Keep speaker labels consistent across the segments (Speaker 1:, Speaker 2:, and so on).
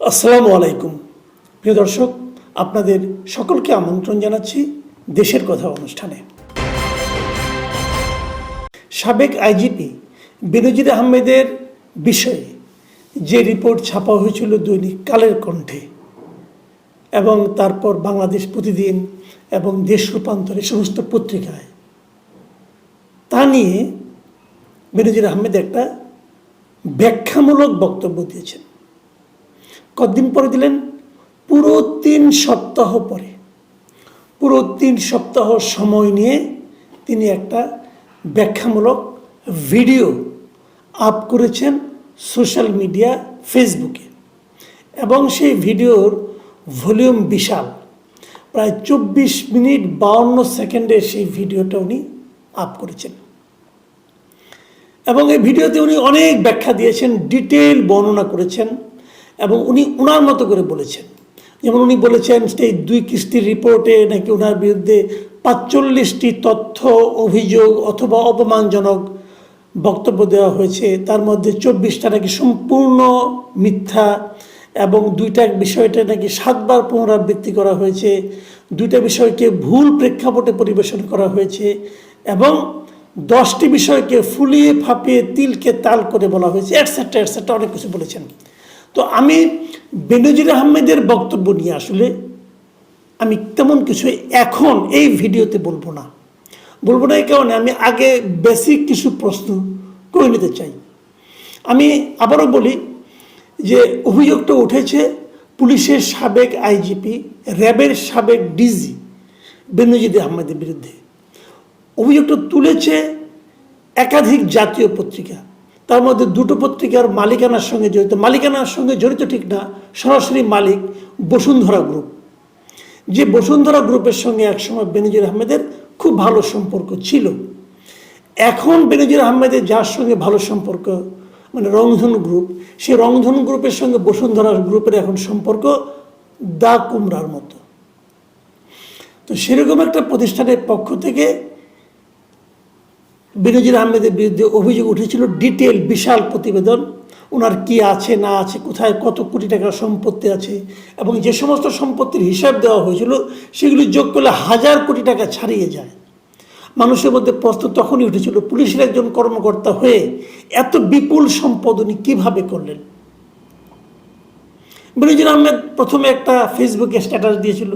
Speaker 1: আসসালামু আলাইকুম। প্রিয় দর্শক, আপনাদের সকলকে আমন্ত্রণ জানাচ্ছি দেশের কথা অনুষ্ঠানে। সাবেক আইজিপি বেনজির আহমেদের বিষয়ে যে রিপোর্ট ছাপা হয়েছিল দৈনিক কালের কণ্ঠে এবং তারপর বাংলাদেশ প্রতিদিন এবং দেশ রূপান্তরে সমস্ত পত্রিকায়, তা নিয়ে বেনজির আহমেদ একটা ব্যাখ্যামূলক বক্তব্য দিয়েছেন। কতদিন পরে দিলেন? পুরো তিন সপ্তাহ পরে। পুরো তিন সপ্তাহ সময় নিয়ে তিনি একটা ব্যাখ্যামূলক ভিডিও আপ করেছেন সোশ্যাল মিডিয়া, ফেসবুকে। এবং সেই ভিডিওর ভলিউম বিশাল। প্রায় চব্বিশ মিনিট বাউন্ন সেকেন্ডে সেই ভিডিওটা উনি আপ করেছেন। এবং এই ভিডিওতে উনি অনেক ব্যাখ্যা দিয়েছেন ডিটেল বর্ণনা করেছেন। এবং উনি ওনার মতো করে বলেছেন। যেমন উনি বলেছেন সেই দুই কিস্তির রিপোর্টে নাকি ওনার বিরুদ্ধে পাঁচচল্লিশটি তথ্য, অভিযোগ অথবা অপমানজনক বক্তব্য দেওয়া হয়েছে। তার মধ্যে চব্বিশটা নাকি সম্পূর্ণ মিথ্যা এবং দুইটা বিষয়টা নাকি সাতবার পুনরাবৃত্তি করা হয়েছে। দুইটা বিষয়কে ভুল প্রেক্ষাপটে পরিবেশন করা হয়েছে এবং দশটি বিষয়কে ফুলিয়ে ফাঁপিয়ে তিলকে তাল করে বলা হয়েছে অ্যাটসেট্রা অ্যাটসেট্রা অনেক কিছু বলেছেন। তো আমি বেনজির আহমেদের বক্তব্য নিয়ে আসলে আমি তেমন কিছু এখন এই ভিডিওতে বলব না। বলব না এই কারণে আমি আগে বেসিক কিছু প্রশ্ন করে নিতে চাই। আমি আবারও বলি যে অভিযোগটা উঠেছে পুলিশের সাবেক আইজিপি র্যাবের সাবেক ডিজি বেনজির আহমেদের বিরুদ্ধে। অভিযোগটা তুলেছে একাধিক জাতীয় পত্রিকা। তার মধ্যে দুটো পত্রিকার মালিকানার সঙ্গে জড়িত। মালিকানার সঙ্গে জড়িত ঠিক না, সরাসরি মালিক বসুন্ধরা গ্রুপ। যে বসুন্ধরা গ্রুপের সঙ্গে একসময় বেনজির আহমেদের খুব ভালো সম্পর্ক ছিল। এখন বেনজির আহমেদের যার সঙ্গে ভালো সম্পর্ক মানে রংধন গ্রুপ সেই রংধন গ্রুপের সঙ্গে বসুন্ধরা গ্রুপের এখন সম্পর্ক দা কুমড়ার মতো। তো সেরকম একটা প্রতিষ্ঠানের পক্ষ থেকে বেনজির আহমেদের বিরুদ্ধে অভিযোগ উঠেছিল ডিটেল বিশাল প্রতিবেদন। ওনার কি আছে, না আছে, কোথায় কত কোটি টাকার সম্পত্তি আছে এবং যে সমস্ত সম্পত্তির হিসাব দেওয়া হয়েছিল সেগুলি যোগ করলে হাজার কোটি টাকা ছাড়িয়ে যায়। মানুষের মধ্যে প্রশ্ন তখনই উঠেছিল, পুলিশের একজন কর্মকর্তা হয়ে এত বিপুল সম্পদ উনি কীভাবে করলেন? বেনজির আহমেদ প্রথমে একটা ফেসবুকে স্ট্যাটাস দিয়েছিল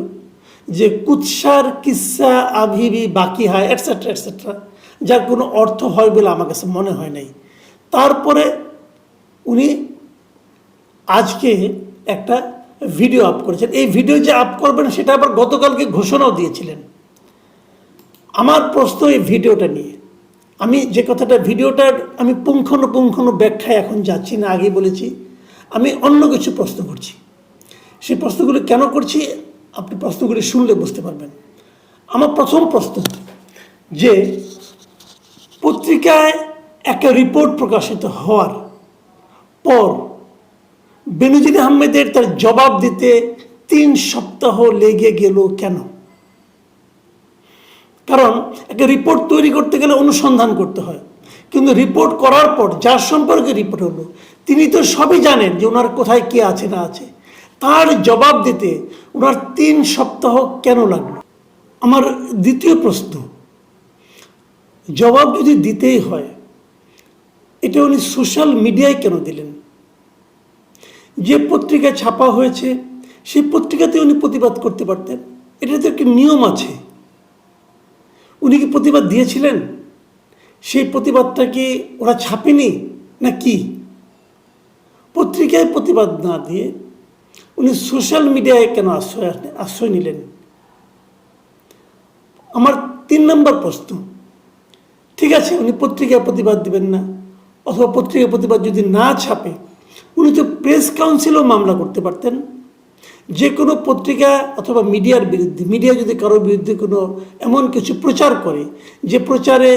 Speaker 1: যে, কুৎসার কিসা আভিবি বাকি হয় অ্যাটসেট্রা অ্যাটসেট্রা যার কোনো অর্থ হয় বলে আমার কাছে মনে হয় নাই। তারপরে উনি আজকে একটা ভিডিও আপ করেছেন। এই ভিডিও যে আপ করবেন, সেটা আবার গতকালকে ঘোষণাও দিয়েছিলেন। আমার প্রশ্ন এই ভিডিওটা নিয়ে, আমি যে কথাটা ভিডিওটার আমি পুঙ্খানুপুঙ্খানু ব্যাখ্যায় এখন যাচ্ছি না আগে বলেছি, আমি অন্য কিছু প্রশ্ন করছি। সেই প্রশ্নগুলি কেন করছি? আপনি প্রশ্নগুলি শুনলে বুঝতে পারবেন। আমার প্রথম প্রশ্ন যে পত্রিকায় একটা রিপোর্ট প্রকাশিত হওয়ার পর বেনজির আহমেদের তার জবাব দিতে তিন সপ্তাহ লেগে গেল কেন? কারণ একটা রিপোর্ট তৈরি করতে গেলে অনুসন্ধান করতে হয়। কিন্তু রিপোর্ট করার পর যার সম্পর্কে রিপোর্ট হলো, তিনি তো সবই জানেন যে ওনার কোথায় কে আছে না আছে। তার জবাব দিতে ওনার তিন সপ্তাহ কেন লাগল? আমার দ্বিতীয় প্রশ্ন জবাব যদি দিতেই হয়, এটা উনি সোশ্যাল মিডিয়ায় কেন দিলেন? যে পত্রিকায় ছাপা হয়েছে, সেই পত্রিকাতে উনি প্রতিবাদ করতে পারতেন। এটা তো একটি নিয়ম আছে। উনি কি প্রতিবাদ দিয়েছিলেন? সেই প্রতিবাদটা কি ওরা ছাপেনি, না কি? পত্রিকায় প্রতিবাদ না দিয়ে উনি সোশ্যাল মিডিয়ায় কেন আশ্রয় আশ্রয় নিলেন? আমার তিন নম্বর প্রশ্ন। ঠিক আছে, উনি পত্রিকায় প্রতিবাদ দিবেন না। অথবা পত্রিকায় প্রতিবাদ যদি না ছাপে, উনি তো প্রেস কাউন্সিলও মামলা করতে পারতেন। যে কোনো পত্রিকা অথবা মিডিয়ার বিরুদ্ধে, মিডিয়া যদি কারোর বিরুদ্ধে কোনো এমন কিছু প্রচার করে, যে প্রচারে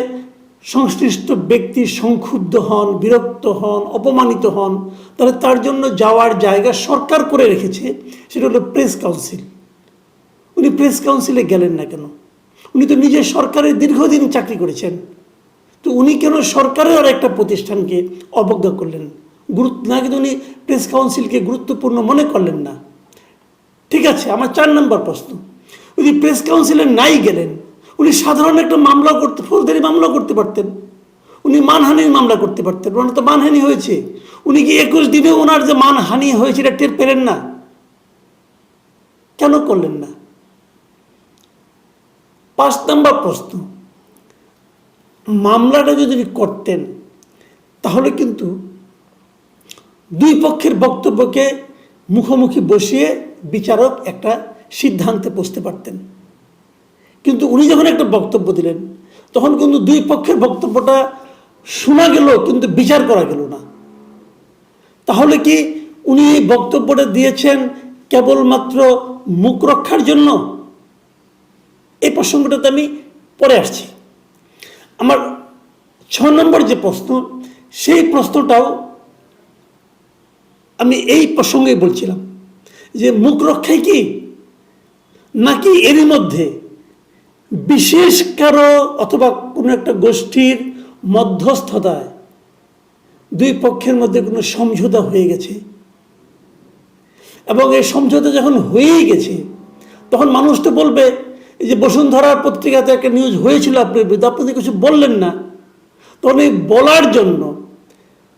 Speaker 1: সংশ্লিষ্ট ব্যক্তি সংক্ষুব্ধ হন, বিরক্ত হন, অপমানিত হন, তাহলে তার জন্য যাওয়ার জায়গা সরকার করে রেখেছে, সেটা হলো প্রেস কাউন্সিল। উনি প্রেস কাউন্সিলে গেলেন না কেন? উনি তো নিজের সরকারের দীর্ঘদিন চাকরি করেছেন। তো উনি কেন সরকারের আর একটা প্রতিষ্ঠানকে অবজ্ঞা করলেন? গুরুত্ব, না কিন্তু উনি প্রেস কাউন্সিলকে গুরুত্বপূর্ণ মনে করলেন না। ঠিক আছে, আমার চার নম্বর প্রশ্ন। উনি প্রেস কাউন্সিলে নাই গেলেন, উনি সাধারণ একটা মামলা করতে, ফৌজদারি মামলা করতে পারতেন। উনি মানহানির মামলা করতে পারতেন, ওনার তো মানহানি হয়েছে। উনি কি একুশ দিনে ওনার যে মানহানি হয়েছে এটা টের পেলেন না? কেন করলেন না? পাঁচ নম্বর প্রশ্ন। মামলাটা যদি করতেন, তাহলে কিন্তু দুই পক্ষের বক্তব্যকে মুখোমুখি বসিয়ে বিচারক একটা সিদ্ধান্তে পৌঁছতে পারতেন। কিন্তু উনি যখন একটা বক্তব্য দিলেন, তখন কিন্তু দুই পক্ষের বক্তব্যটা শোনা গেল, কিন্তু বিচার করা গেল না। তাহলে কি উনি এই বক্তব্যটা দিয়েছেন কেবলমাত্র মুখ রক্ষার জন্য? এই প্রসঙ্গটাতে আমি পরে আসছি। আমার ছ নম্বর যে প্রশ্ন, সেই প্রশ্নটাও আমি এই প্রসঙ্গে বলছিলাম যে মুখ রক্ষাই কি? নাকি এরই মধ্যে বিশেষ কারও অথবা কোনো একটা গোষ্ঠীর মধ্যস্থতায় দুই পক্ষের মধ্যে কোনো সমঝোতা হয়ে গেছে? এবং এই সমঝোতা যখন হয়েই গেছে, তখন মানুষ তো বলবে এই যে বসুন্ধরার পত্রিকাতে একটা নিউজ হয়েছিল আপনার বিরুদ্ধে, আপনি কিছু বললেন না। তখন এই বলার জন্য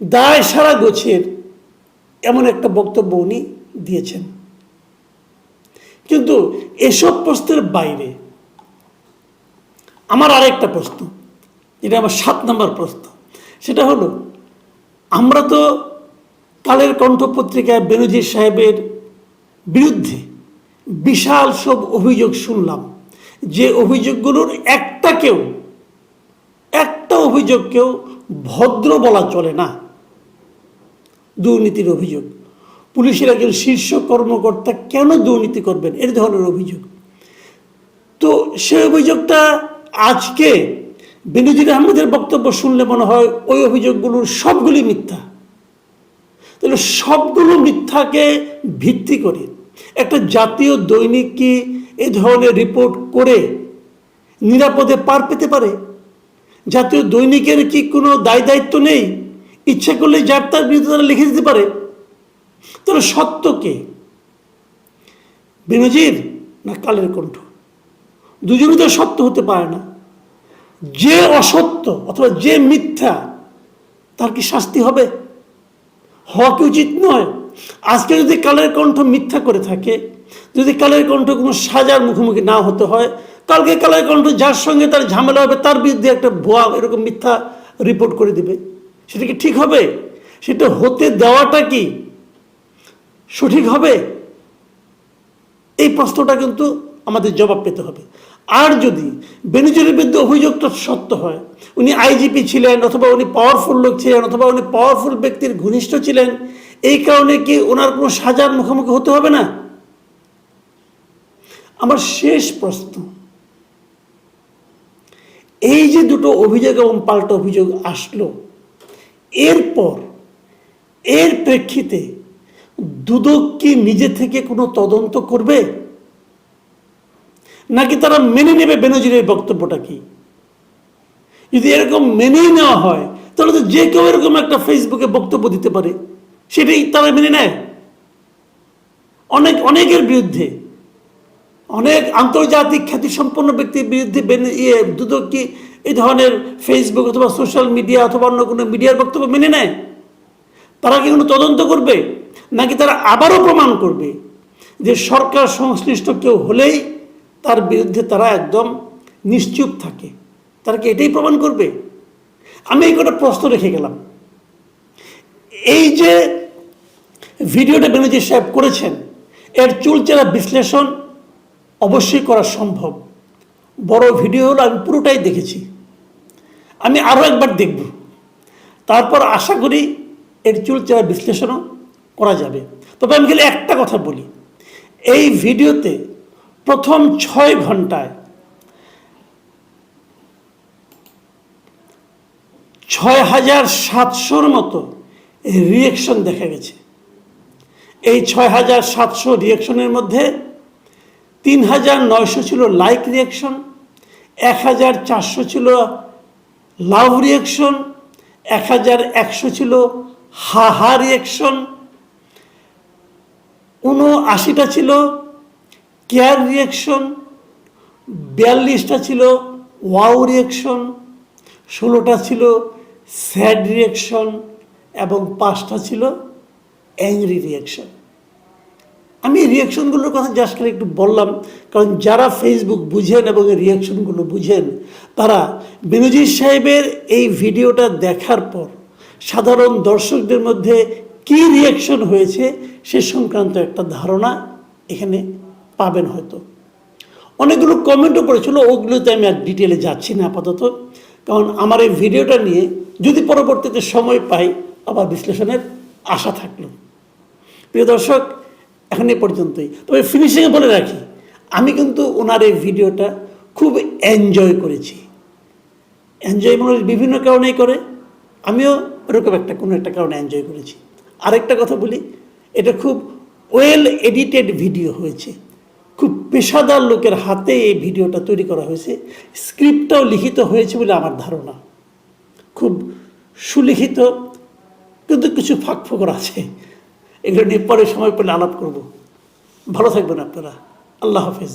Speaker 1: দায় সারা গোছের এমন একটা বক্তব্য উনি দিয়েছেন। কিন্তু এসব প্রশ্নের বাইরে আমার আরেকটা প্রশ্ন, যেটা আমার সাত নম্বর প্রশ্ন। সেটা হলো, আমরা তো কালের কণ্ঠ পত্রিকায় বেনজির সাহেবের বিরুদ্ধে বিশাল সব অভিযোগ শুনলাম। যে অভিযোগগুলোর একটাকেও একটা অভিযোগকেও ভদ্র বলা চলে না। দুর্নীতির অভিযোগ। পুলিশের একজন শীর্ষ কর্মকর্তা কেন দুর্নীতি করবেন? এর ধরনের অভিযোগ। তো সেই অভিযোগটা আজকে বেনজির আহমেদের বক্তব্য শুনলে মনে হয় ওই অভিযোগগুলোর সবগুলি মিথ্যা। তাহলে সবগুলো মিথ্যাকে ভিত্তি করে একটা জাতীয় দৈনিক কি এই ধরনের রিপোর্ট করে নিরাপদে পার পেতে পারে। জাতীয় দৈনিকের কি কোনো দায় দায়িত্ব নেই? ইচ্ছে করলে যার তার বিরুদ্ধে তারা লিখে দিতে পারে। তাহলে সত্য কে? বেনজির না কালের কণ্ঠ? দুজনই তো সত্য হতে পারে না। যে অসত্য অথবা যে মিথ্যা, তার কি শাস্তি হবে? হওয়া কি উচিত নয়? আজকে যদি কালের কণ্ঠ মিথ্যা করে থাকে যদি কালের কণ্ঠ কোনো সাজার মুখোমুখি না হতে হয়, কালকে কালের কণ্ঠ যার সঙ্গে তার ঝামেলা হবে, তার বিরুদ্ধে একটা ভুয়া এরকম মিথ্যা রিপোর্ট করে দিবে। সেটা কি ঠিক হবে? সেটা হতে দেওয়াটা কি সঠিক হবে? এই প্রশ্নটা কিন্তু আমাদের জবাব পেতে হবে। আর যদি বেনিজরের বিরুদ্ধে অভিযোগটা সত্য হয়, উনি আইজিপি ছিলেন অথবা উনি পাওয়ারফুল লোক ছিলেন অথবা উনি পাওয়ারফুল ব্যক্তির ঘনিষ্ঠ ছিলেন, এই কারণে কি ওনার কোনো সাজার মুখোমুখি হতে হবে না? আমার শেষ প্রশ্ন। এই যে দুটো অভিযোগ এবং পাল্টা অভিযোগ আসলো, এরপর, এর প্রেক্ষিতে দুদক কি নিজে থেকে কোনো তদন্ত করবে? নাকি তারা মেনে নেবে বেনজিরের বক্তব্যটা কি? যদি এরকম মেনেই নেওয়া হয়, তাহলে তো যে কেউ এরকম একটা ফেসবুকে বক্তব্য দিতে পারে, সেটাই তারা মেনে নেয়। অনেক, অনেকের বিরুদ্ধে অনেক আন্তর্জাতিক খ্যাতিসম্পন্ন ব্যক্তির বিরুদ্ধে ইয়ে দুদক কি এই ধরনের ফেসবুক অথবা সোশ্যাল মিডিয়া অথবা অন্য কোনো মিডিয়ার বক্তব্য মেনে নেয়? তারা কি কোনো তদন্ত করবে? নাকি তারা আবারও প্রমাণ করবে যে সরকার সংশ্লিষ্ট কেউ হলেই তার বিরুদ্ধে তারা একদম নিশ্চুপ থাকে? তারা কি এটাই প্রমাণ করবে? আমি এই কটা প্রশ্ন রেখে গেলাম। এই যে ভিডিওটা বেনজির সাহেব করেছেন, এর চুলচেরা বিশ্লেষণ অবশ্যই করা সম্ভব। বড় ভিডিও হলো আমি পুরোটাই দেখেছি। আমি আরও একবার দেখব। তারপর আশা করি এর চুলচেরা বিশ্লেষণও করা যাবে। তবে আমি খালি একটা কথা বলি। এই ভিডিওতে প্রথম ছয় ঘন্টায় ছয় হাজার সাতশোর মতো রিয়েকশন দেখা গেছে। এই ছয় হাজার সাতশো রিয়েকশনের মধ্যে তিন হাজার নয়শো ছিল লাইক রিয়েকশন এক হাজার চারশো ছিল লাভ রিয়েকশন এক হাজার একশো ছিল হা হা রিয়াকশন উনআশিটা ছিল কেয়ার রিয়াকশন বিয়াল্লিশটা ছিল ওয়াও রিয়াকশন ষোলোটা ছিল স্যাড রিয়াকশন এবং পাঁচটা ছিল অ্যাংরি রিয়াকশন আমি রিয়াকশনগুলোর কথা জাস্ট একটু বললাম, কারণ যারা ফেসবুক বুঝেন এবং এই রিয়াকশনগুলো বুঝেন, তারা বেনজির সাহেবের এই ভিডিওটা দেখার পর সাধারণ দর্শকদের মধ্যে কি রিয়াকশন হয়েছে সে সংক্রান্ত একটা ধারণা এখানে পাবেন হয়তো। অনেকগুলো কমেন্টও করেছিল, ওগুলোতে আমি আর ডিটেলে যাচ্ছি না আপাতত, কারণ আমার এই ভিডিওটা নিয়ে যদি পরবর্তীতে সময় পাই, আবার বিশ্লেষণের আশা থাকল। প্রিয় দর্শক এখন এ পর্যন্তই। তবে ফিনিশিংয়ে বলে রাখি, আমি কিন্তু ওনার এই ভিডিওটা খুব এনজয় করেছি। এনজয় মানুষ বিভিন্ন কারণেই করে, আমিও এরকম একটা, কোনো একটা কারণে এনজয় করেছি। আরেকটা কথা বলি, এটা খুব ওয়েল এডিটেড ভিডিও হয়েছে। খুব পেশাদার লোকের হাতে এই ভিডিওটা তৈরি করা হয়েছে। স্ক্রিপ্টটাও লিখিত হয়েছে বলে আমার ধারণা। খুব সুলিখিত, কিন্তু কিছু ফাঁক ফোকর আছে। এগুলো নিয়ে পরে সময় পেলে আলাপ করব। ভালো থাকবেন আপনারা। আল্লাহ হাফিজ।